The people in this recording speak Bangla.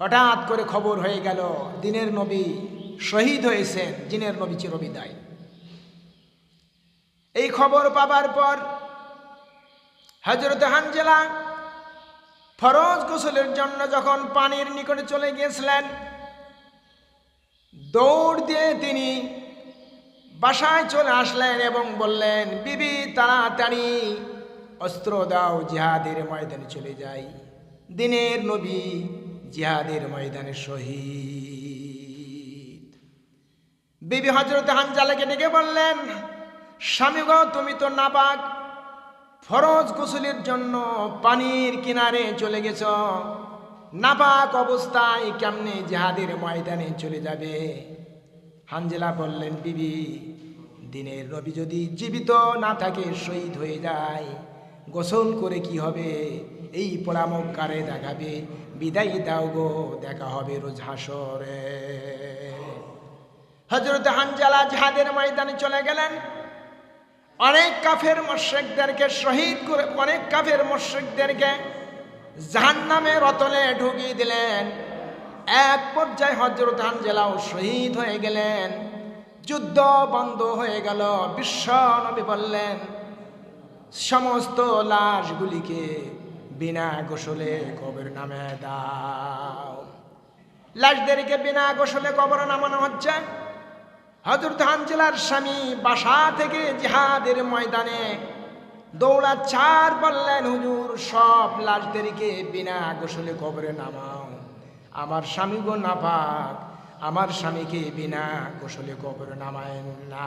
হঠাৎ করে খবর হয়ে গেল, দিনের নবী শহীদ হয়েছেন জিনের নবী চিরবিদায়। এই খবর পাবার পর হজরত হানজেলা ফরজ গোসলের জন্য যখন পানির নিকটে চলে গিয়েছিলেন, দৌড় দিয়ে তিনি বাসায় চলে আসলেন এবং বললেন, বিবি, তাড়াতাড়ি অস্ত্র দাও, জিহাদের ময়দানে চলে যাই। দিনের নবী জিহাদের ময়দানে শহীদ। বিবি হজরত হানজালাকে ডেকে বললেন, স্বামী গো, তুমি তো নাপাক। ফরজ গোসলের জন্য পানির কিনারে চলে গেছ। নাপাক অবস্থায় কেমনে জিহাদের ময়দানে চলে যাবে? হানজেলা বললেন, বিবি, দিনের রবি যদি জীবিত না থাকে, শহীদ হয়ে যায়। গোসল করে কি হবে? এই পোড়ামুখ কারে দেখাবে। বিদায় দাও গো, দেখা হবে রোজ হাসরে। হজরত হানজালা জাহাদের ময়দানে চলে গেলেন। অনেক কাফের মোশেকদেরকে শহীদ করে, অনেক কাফের মোশেকদেরকে জাহান নামে রতলে ঢুকিয়ে দিলেন। এক পর্যায়ে হজরত হানজেলাও শহীদ হয়ে গেলেন। যুদ্ধ বন্ধ হয়ে গেল। বিশ্ব নবী বললেন সমস্ত লাশগুলিকে বিনা গোসলে কবর নামে দাও। লাশদেরকে বিনা গোসলে কবর নামানো হচ্ছে। হজরত হানজেলার স্বামী বাসা থেকে জিহাদের ময়দানে দৌড়া চার বললেন, হুজুর, সব লাশদেরকে বিনা গোসলে কবরে নামাও। আমার স্বামী গো নাপাক, আমার স্বামীকে বিনা গোসলে কবরে নামায় না।